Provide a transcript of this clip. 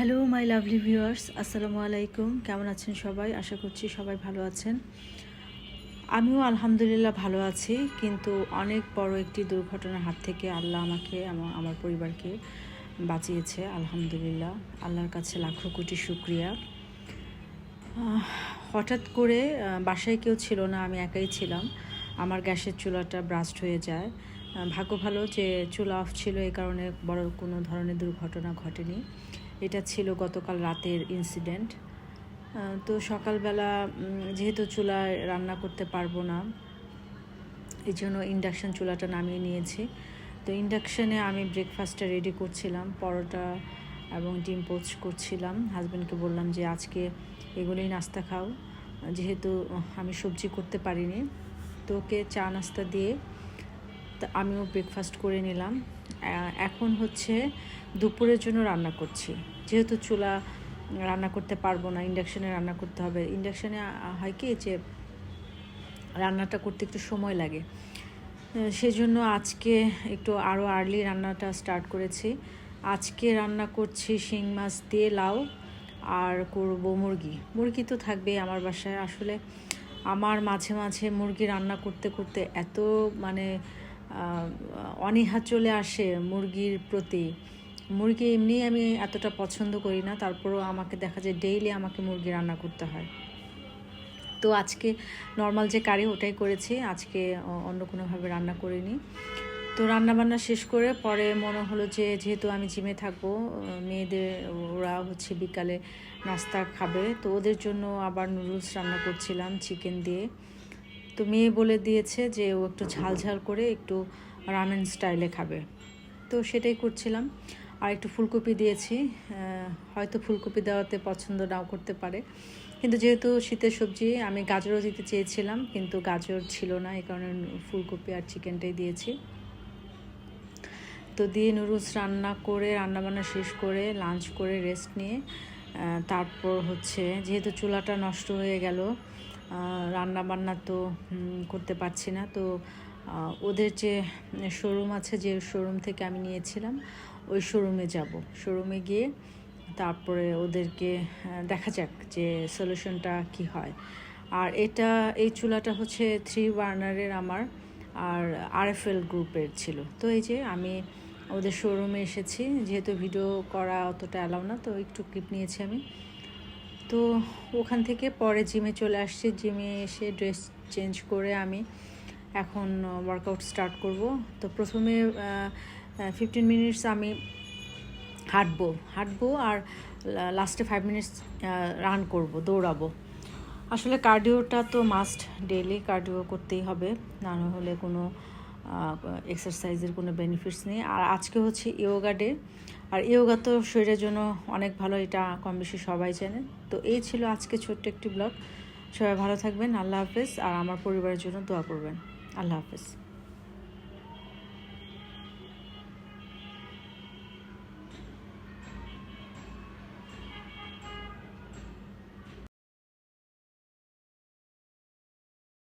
Hello my lovely viewers আসসালামু আলাইকুম কেমন আছেন সবাই? আশা করছি সবাই ভালো আছেন। আমিও আলহামদুলিল্লাহ ভালো আছি, কিন্তু অনেক বড় একটি দুর্ঘটনার হাত থেকে আল্লাহ আমাকে আমার পরিবারকে বাঁচিয়েছে, আলহামদুলিল্লাহ। আল্লাহর কাছে লাখো কোটি শুক্রিয়া। হঠাৎ করে বাসায় কেউ ছিল না, আমি একাই ছিলাম। আমার গ্যাসের চুলাটা ব্রাস্ট হয়ে যায়। ভাগ্য ভালো যে চুলা অফ ছিল এই কারণে বড় কোনো ধরনের দুর্ঘটনা ঘটেনি। এটা ছিল গতকাল রাতের ইনসিডেন্ট তো সকালবেলা যেহেতু চুলায় রান্না করতে পারব না এই জন্য ইন্ডাকশান চুলাটা নামিয়ে নিয়েছি। তো ইন্ডাকশানে আমি ব্রেকফাস্টটা রেডি করছিলাম, পরোটা এবং ডিম পোচ করছিলাম। হাজব্যান্ডকে বললাম যে, আজকে এগুলোই নাস্তা খাও। যেহেতু আমি সবজি করতে পারিনি। তো ওকে চা নাস্তা দিয়ে তা আমিও ব্রেকফাস্ট করে নিলাম। এখন হচ্ছে দুপুরের জন্য রান্না করছি। যেহেতু চুলা রান্না করতে পারব না ইন্ডাকশানে রান্না করতে হবে। ইন্ডাকশানে হয় কি যে রান্নাটা করতে একটু সময় লাগে। সেজন্য আজকে একটু আরও আর্লি রান্নাটা স্টার্ট করেছি। আজকে রান্না করছি শিং মাছ দিয়ে লাউ আর করব মুরগি। মুরগি তো থাকবেই আমার বাসায়। আসলে আমার মাঝে মাঝে মুরগি রান্না করতে করতে এত মানে অনীহা চলে আসে মুরগির প্রতি। মুরগি এমনি আমি এতটা পছন্দ করি না, তারপরেও আমাকে দেখা যায় ডেইলি আমাকে মুরগি রান্না করতে হয়। তো আজকে নর্মাল যে কারি ওটাই করেছি। আজকে অন্য কোনোভাবে রান্না করিনি। তো রান্না বান্না শেষ করে পরে মনে হলো যে, যেহেতু আমি জিমে থাকব মেয়েদের, ওরা হচ্ছে বিকালে নাস্তা খাবে। তো ওদের জন্য আবার নুডলস রান্না করছিলাম চিকেন দিয়ে। তো মেয়ে বলে দিয়েছে যে ও একটু ঝাল ঝাল করে একটু রামেন স্টাইলে খাবে। তো সেটাই করছিলাম। আর একটু ফুলকপি দিয়েছি। হয়তো ফুলকপি দেওয়াতে পছন্দ নাও করতে পারে। কিন্তু যেহেতু শীতের সবজি, আমি গাজরও দিতে চেয়েছিলাম, কিন্তু গাজর ছিল না, এই কারণে ফুলকপি আর চিকেনটাই দিয়েছি। তো দিয়ে নুডলস রান্না করে, রান্নাবান্না শেষ করে, লাঞ্চ করে রেস্ট নিয়ে তারপর হচ্ছে, যেহেতু চুলাটা নষ্ট হয়ে গেল রান্না বান্না তো করতে পারছি না। তো ওদের যে শোরুম আছে, যে শোরুম থেকে আমি নিয়েছিলাম, ওই শোরুমে যাব। শোরুমে গিয়ে তারপরে ওদেরকে দেখা যাক যে সলিউশনটা কি হয়। আর এটা, এই চুলাটা হচ্ছে থ্রি বার্নারের আমার, আর আরএফএল গ্রুপের ছিল। তো এই যে আমি ওদের শোরুমে এসেছি, যেহেতু ভিডিও করা অতটা অ্যালাউ না, তো একটু ক্লিপ নিয়েছি আমি। তো ওখান থেকে পরে জিমে চলে আসছি। জিমে এসে ড্রেস চেঞ্জ করে আমি এখন ওয়ার্কআউট স্টার্ট করব। তো প্রথমে ফিফটিন মিনিটস আমি হাঁটবো। হাঁটবো আর লাস্টে ফাইভ মিনিটস রান করব, দৌড়াবো। আসলে কার্ডিওটা তো মাস্ট ডেলি কার্ডিও করতেই হবে। না হলে কোনো এক্সারসাইজের কোনো বেনিফিটস নেই। আর আজকে হচ্ছে ইয়োগা ডে আর ইয়োগা তো শরীরের জন্য অনেক ভালো, এটা কম বেশি সবাই জানে। তো এই ছিল আজকে ছোট্ট একটি ব্লগ সবাই ভালো থাকবেন, আল্লাহ হাফেজ। আর আমার পরিবারের জন্য দোয়া করবেন। আল্লাহ হাফেজ।